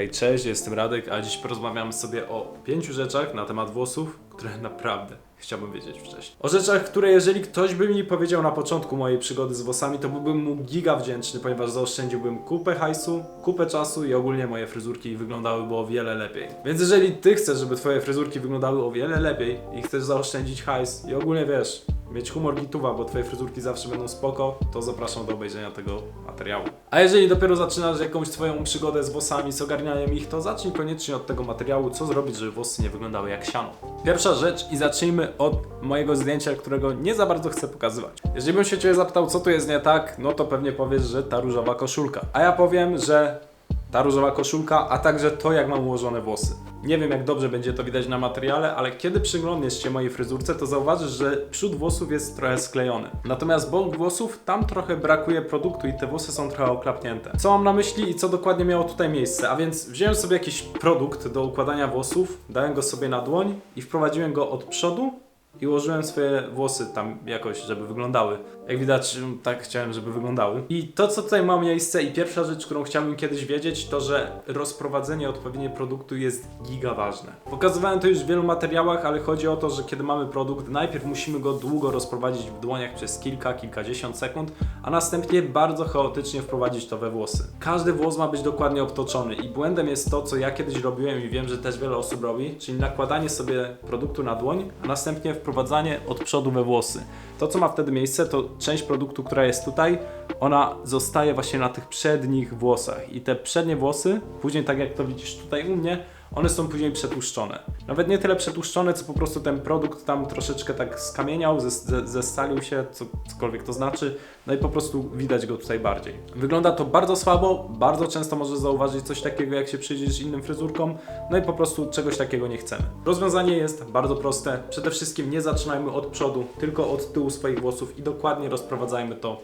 Hej, cześć, jestem Radek, a dziś porozmawiam sobie o pięciu rzeczach na temat włosów, które naprawdę chciałbym wiedzieć wcześniej. O rzeczach, które jeżeli ktoś by mi powiedział na początku mojej przygody z włosami, to byłbym mu giga wdzięczny, ponieważ zaoszczędziłbym kupę hajsu, kupę czasu i ogólnie moje fryzurki wyglądały o wiele lepiej. Więc jeżeli ty chcesz, żeby twoje fryzurki wyglądały o wiele lepiej i chcesz zaoszczędzić hajs i ogólnie wiesz, mieć humor gituwa, bo twoje fryzurki zawsze będą spoko, to zapraszam do obejrzenia tego materiału. A jeżeli dopiero zaczynasz jakąś twoją przygodę z włosami, z ogarnianiem ich, to zacznij koniecznie od tego materiału, co zrobić, żeby włosy nie wyglądały jak siano. Pierwsza rzecz i zacznijmy od mojego zdjęcia, którego nie za bardzo chcę pokazywać. Jeżeli bym się ciebie zapytał, co tu jest nie tak, no to pewnie powiesz, że ta różowa koszulka. A ja powiem, że ta różowa koszulka, a także to, jak mam ułożone włosy. Nie wiem, jak dobrze będzie to widać na materiale, ale kiedy przyglądniesz się mojej fryzurce, to zauważysz, że przód włosów jest trochę sklejony. Natomiast bok włosów, tam trochę brakuje produktu i te włosy są trochę oklapnięte. Co mam na myśli i co dokładnie miało tutaj miejsce? A więc wziąłem sobie jakiś produkt do układania włosów, dałem go sobie na dłoń i wprowadziłem go od przodu i ułożyłem swoje włosy tam jakoś, żeby wyglądały. Jak widać, mm, tak chciałem, żeby wyglądały. I to, co tutaj ma miejsce i pierwsza rzecz, którą chciałbym kiedyś wiedzieć, to, że rozprowadzenie odpowiednie produktu jest giga ważne. Pokazywałem to już w wielu materiałach, ale chodzi o to, że kiedy mamy produkt, najpierw musimy go długo rozprowadzić w dłoniach przez kilka, kilkadziesiąt sekund, a następnie bardzo chaotycznie wprowadzić to we włosy. Każdy włos ma być dokładnie obtoczony i błędem jest to, co ja kiedyś robiłem i wiem, że też wiele osób robi, czyli nakładanie sobie produktu na dłoń, a następnie wprowadzanie od przodu we włosy. To, co ma wtedy miejsce, to część produktu, która jest tutaj, ona zostaje właśnie na tych przednich włosach. I te przednie włosy, później tak jak to widzisz tutaj u mnie, one są później przetłuszczone. Nawet nie tyle przetłuszczone, co po prostu ten produkt tam troszeczkę tak skamieniał, zes- ze- zestalił się, co, cokolwiek to znaczy, no i po prostu widać go tutaj bardziej. Wygląda to bardzo słabo, bardzo często możesz zauważyć coś takiego, jak się przyjrzysz innym fryzurkom, no i po prostu czegoś takiego nie chcemy. Rozwiązanie jest bardzo proste. Przede wszystkim nie zaczynajmy od przodu, tylko od tyłu swoich włosów i dokładnie rozprowadzajmy to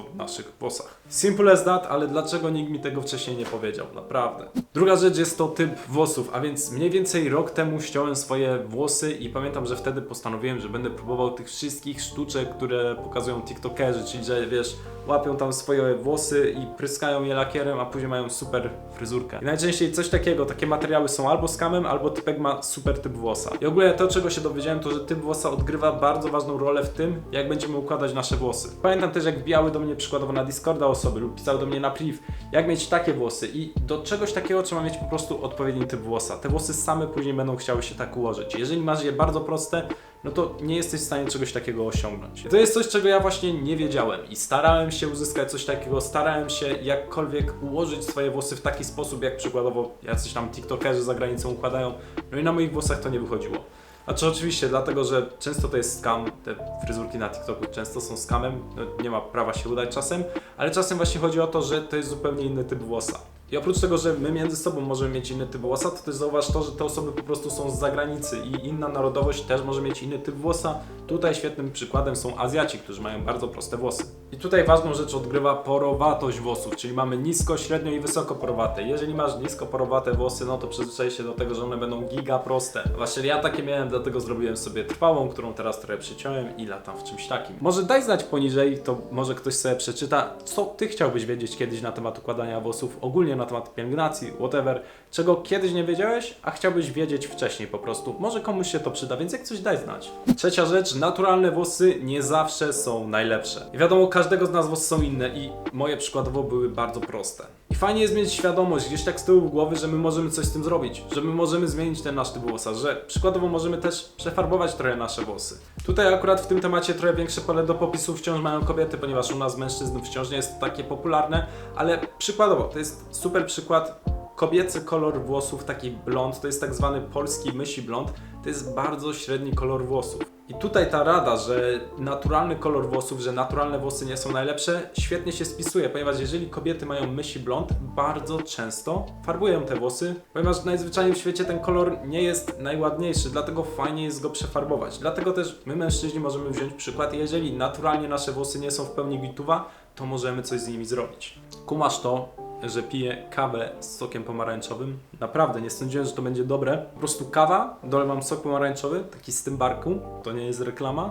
w naszych włosach. Simple as that, ale dlaczego nikt mi tego wcześniej nie powiedział? Naprawdę. Druga rzecz jest to typ włosów, a więc mniej więcej rok temu ściąłem swoje włosy i pamiętam, że wtedy postanowiłem, że będę próbował tych wszystkich sztuczek, które pokazują tiktokerzy, czyli że wiesz, łapią tam swoje włosy i pryskają je lakierem, a później mają super fryzurkę. I najczęściej coś takiego, takie materiały są albo skamem, albo typek ma super typ włosa. I ogólnie to, czego się dowiedziałem, to, że typ włosa odgrywa bardzo ważną rolę w tym, jak będziemy układać nasze włosy. Pamiętam też, jak wbijały do mnie przykładowo na Discorda osoby lub pisały do mnie na priv, jak mieć takie włosy i do czegoś takiego trzeba mieć po prostu odpowiedni typ włosa. Te włosy same później będą chciały się tak ułożyć. Jeżeli masz je bardzo proste, no to nie jesteś w stanie czegoś takiego osiągnąć. To jest coś, czego ja właśnie nie wiedziałem i starałem się uzyskać coś takiego, starałem się jakkolwiek ułożyć swoje włosy w taki sposób, jak przykładowo jacyś tam tiktokerzy za granicą układają, no i na moich włosach to nie wychodziło. Znaczy oczywiście, dlatego że często to jest scam, te fryzurki na TikToku często są scamem, no, nie ma prawa się udać czasem, ale czasem właśnie chodzi o to, że to jest zupełnie inny typ włosa. I oprócz tego, że my między sobą możemy mieć inny typ włosa, to też zauważ to, że te osoby po prostu są z zagranicy i inna narodowość też może mieć inny typ włosa. Tutaj świetnym przykładem są Azjaci, którzy mają bardzo proste włosy. I tutaj ważną rzecz odgrywa porowatość włosów, czyli mamy nisko, średnio i wysoko porowate. Jeżeli masz nisko porowate włosy, no to przyzwyczaj się do tego, że one będą giga proste. Właśnie ja takie miałem, dlatego zrobiłem sobie trwałą, którą teraz trochę przyciąłem i latam w czymś takim. Może daj znać poniżej, to może ktoś sobie przeczyta, co ty chciałbyś wiedzieć kiedyś na temat układania włosów, ogólnie na temat pielęgnacji, whatever, czego kiedyś nie wiedziałeś, a chciałbyś wiedzieć wcześniej po prostu. Może komuś się to przyda, więc jak coś daj znać. Trzecia rzecz, naturalne włosy nie zawsze są najlepsze. I wiadomo, każdego z nas są inne i moje przykładowo były bardzo proste. I fajnie jest mieć świadomość gdzieś tak z tyłu głowy, że my możemy coś z tym zrobić, że my możemy zmienić ten nasz typ włosa, że przykładowo możemy też przefarbować trochę nasze włosy. Tutaj akurat w tym temacie trochę większe pole do popisu wciąż mają kobiety, ponieważ u nas mężczyzn wciąż nie jest takie popularne, ale przykładowo, to jest super przykład kobiecy kolor włosów, taki blond, to jest tak zwany polski mysi blond, to jest bardzo średni kolor włosów. I tutaj ta rada, że naturalny kolor włosów, że naturalne włosy nie są najlepsze, świetnie się spisuje, ponieważ jeżeli kobiety mają mysi blond, bardzo często farbują te włosy, ponieważ najzwyczajniej w świecie ten kolor nie jest najładniejszy, dlatego fajnie jest go przefarbować. Dlatego też my mężczyźni możemy wziąć przykład, jeżeli naturalnie nasze włosy nie są w pełni gituwa, to możemy coś z nimi zrobić. Kumasz to, że piję kawę z sokiem pomarańczowym. Naprawdę nie sądziłem, że to będzie dobre. Po prostu kawa, dolewam sok pomarańczowy, taki z tym barku, to nie jest reklama.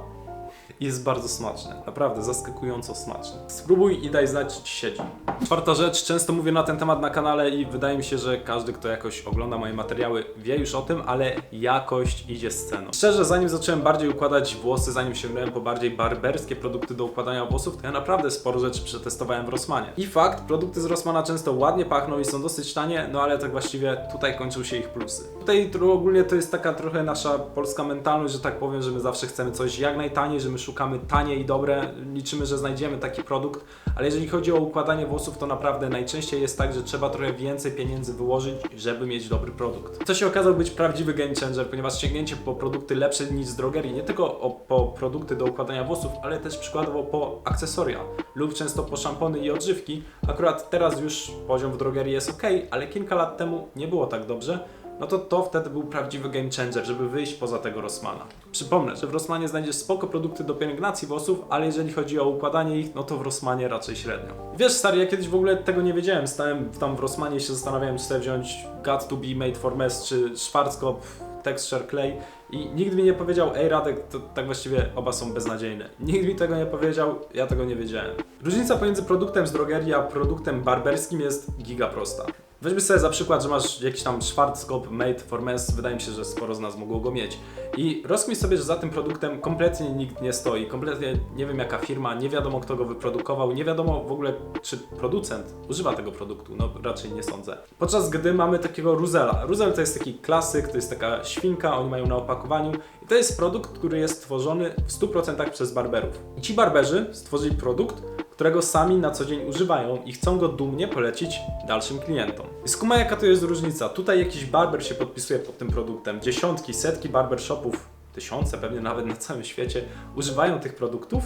Jest bardzo smaczny. Naprawdę, zaskakująco smaczny. Spróbuj i daj znać, czy ci siedzi. Czwarta rzecz, często mówię na ten temat na kanale i wydaje mi się, że każdy, kto jakoś ogląda moje materiały, wie już o tym, ale jakość idzie z ceną. Szczerze, zanim zacząłem bardziej układać włosy, zanim sięgnąłem po bardziej barberskie produkty do układania włosów, to ja naprawdę sporo rzeczy przetestowałem w Rossmanie. I fakt, produkty z Rossmana często ładnie pachną i są dosyć tanie, no ale tak właściwie tutaj kończą się ich plusy. Tutaj ogólnie to jest taka trochę nasza polska mentalność, że tak powiem, że my zawsze chcemy coś jak najtaniej, że my szukamy tanie i dobre, liczymy, że znajdziemy taki produkt, ale jeżeli chodzi o układanie włosów, to naprawdę najczęściej jest tak, że trzeba trochę więcej pieniędzy wyłożyć, żeby mieć dobry produkt. Co się okazał być prawdziwy game changer, ponieważ sięgnięcie po produkty lepsze niż z drogerii, nie tylko o, po produkty do układania włosów, ale też przykładowo po akcesoria lub często po szampony i odżywki. Akurat teraz już poziom w drogerii jest ok, ale kilka lat temu nie było tak dobrze. No to to wtedy był prawdziwy game changer, żeby wyjść poza tego Rossmana. Przypomnę, że w Rossmanie znajdziesz spoko produkty do pielęgnacji włosów, ale jeżeli chodzi o układanie ich, no to w Rossmanie raczej średnio. Wiesz stary, ja kiedyś w ogóle tego nie wiedziałem, stałem tam w Rossmanie i się zastanawiałem, czy sobie wziąć Got to be made for mess, czy Schwarzkopf, Texture Clay i nikt mi nie powiedział, ej Radek, to tak właściwie oba są beznadziejne. Nikt mi tego nie powiedział, ja tego nie wiedziałem. Różnica pomiędzy produktem z drogerii a produktem barberskim jest giga prosta. Weźmy sobie za przykład, że masz jakiś tam Schwarzkopf Made for Mess, wydaje mi się, że sporo z nas mogło go mieć. I rozkmij sobie, że za tym produktem kompletnie nikt nie stoi, kompletnie nie wiem jaka firma, nie wiadomo kto go wyprodukował, nie wiadomo w ogóle czy producent używa tego produktu, no raczej nie sądzę. Podczas gdy mamy takiego Ruzela. Ruzel to jest taki klasyk, to jest taka świnka, oni mają na opakowaniu i to jest produkt, który jest stworzony w 100% przez barberów. I ci barberzy stworzyli produkt, którego sami na co dzień używają i chcą go dumnie polecić dalszym klientom. I skuma jaka to jest różnica. Tutaj jakiś barber się podpisuje pod tym produktem. Dziesiątki, setki barbershopów, tysiące pewnie nawet na całym świecie używają tych produktów,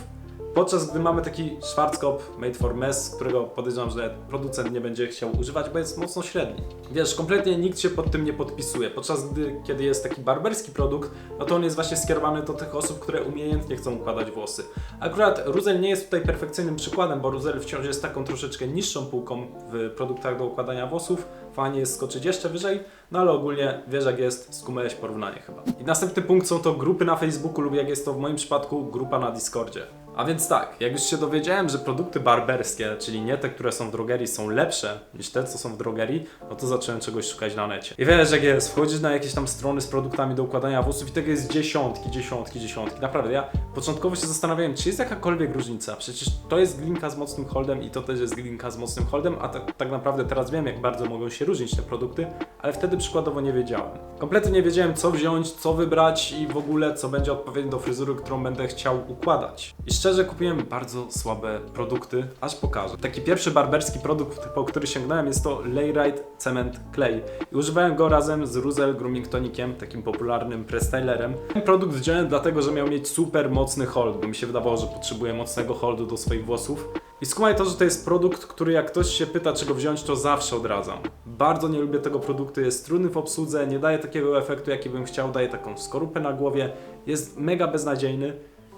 podczas gdy mamy taki Schwarzkopf Made for Mess, którego podejrzewam, że producent nie będzie chciał używać, bo jest mocno średni. Wiesz, kompletnie nikt się pod tym nie podpisuje, podczas gdy kiedy jest taki barberski produkt, no to on jest właśnie skierowany do tych osób, które umiejętnie chcą układać włosy. Akurat Ruzel nie jest tutaj perfekcyjnym przykładem, bo Ruzel wciąż jest taką troszeczkę niższą półką w produktach do układania włosów. Fajnie jest skoczyć jeszcze wyżej, no ale ogólnie wiesz jak jest, skumałeś porównanie chyba. I następny punkt są to grupy na Facebooku lub jak jest to w moim przypadku grupa na Discordzie. A więc tak, jak już się dowiedziałem, że produkty barberskie, czyli nie te, które są w drogerii, są lepsze niż te, co są w drogerii, no to zacząłem czegoś szukać na necie. I wiesz, jak jest, wchodzisz na jakieś tam strony z produktami do układania włosów i tego jest dziesiątki, dziesiątki, dziesiątki. Naprawdę, ja początkowo się zastanawiałem, czy jest jakakolwiek różnica. Przecież to jest glinka z mocnym holdem i to też jest glinka z mocnym holdem, a tak, tak naprawdę teraz wiem, jak bardzo mogą się różnić te produkty, ale wtedy przykładowo nie wiedziałem. Kompletnie nie wiedziałem, co wziąć, co wybrać i w ogóle, co będzie odpowiednie do fryzury, którą będę chciał układać. I szczerze kupiłem bardzo słabe produkty, aż pokażę. Taki pierwszy barberski produkt, po który sięgnąłem, jest to Layrite Cement Clay. I używałem go razem z Ruzel Grooming Toniciem, takim popularnym prestylerem. Ten produkt wziąłem dlatego, że miał mieć super mocny hold, bo mi się wydawało, że potrzebuję mocnego holdu do swoich włosów. I skumaj to, że to jest produkt, który jak ktoś się pyta, czego wziąć, to zawsze odradzam. Bardzo nie lubię tego produktu, jest trudny w obsłudze, nie daje takiego efektu, jaki bym chciał, daje taką skorupę na głowie, jest mega beznadziejny.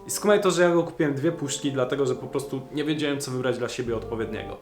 I skumaj to, że ja go kupiłem dwie puszki, dlatego że po prostu nie wiedziałem, co wybrać dla siebie odpowiedniego.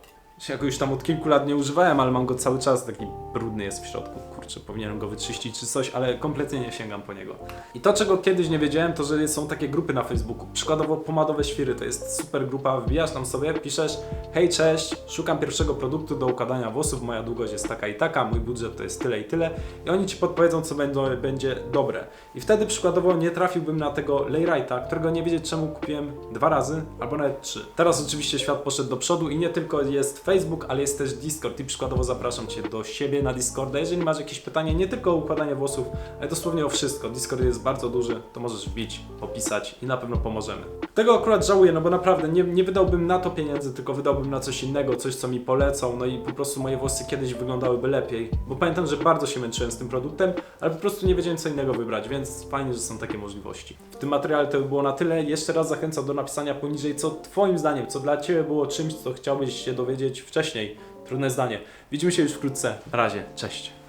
Ja go już tam od kilku lat nie używałem, ale mam go cały czas, taki brudny jest w środku. Kurczę, powinienem go wyczyścić czy coś, ale kompletnie nie sięgam po niego. I to, czego kiedyś nie wiedziałem, to że są takie grupy na Facebooku. Przykładowo pomadowe świry, to jest super grupa, wbijasz tam sobie, piszesz hej, cześć, szukam pierwszego produktu do układania włosów, moja długość jest taka i taka, mój budżet to jest tyle i tyle i oni Ci podpowiedzą, co będą, będzie dobre. I wtedy przykładowo nie trafiłbym na tego Layrite'a, którego nie wiedzieć czemu kupiłem dwa razy, albo nawet trzy. Teraz oczywiście świat poszedł do przodu i nie tylko jest Facebook, ale jest też Discord i przykładowo zapraszam Cię do siebie na Discorda. Jeżeli masz jakieś pytanie nie tylko o układanie włosów, ale dosłownie o wszystko. Discord jest bardzo duży, to możesz wbić, popisać i na pewno pomożemy. Tego akurat żałuję, no bo naprawdę nie, nie wydałbym na to pieniędzy, tylko wydałbym na coś innego, coś co mi polecą, no i po prostu moje włosy kiedyś wyglądałyby lepiej. Bo pamiętam, że bardzo się męczyłem z tym produktem, ale po prostu nie wiedziałem co innego wybrać, więc fajnie, że są takie możliwości. W tym materiale to by było na tyle. Jeszcze raz zachęcam do napisania poniżej, co Twoim zdaniem, co dla Ciebie było czymś, co chciałbyś się dowiedzieć wcześniej. Trudne zdanie. Widzimy się już wkrótce. Na razie, cześć.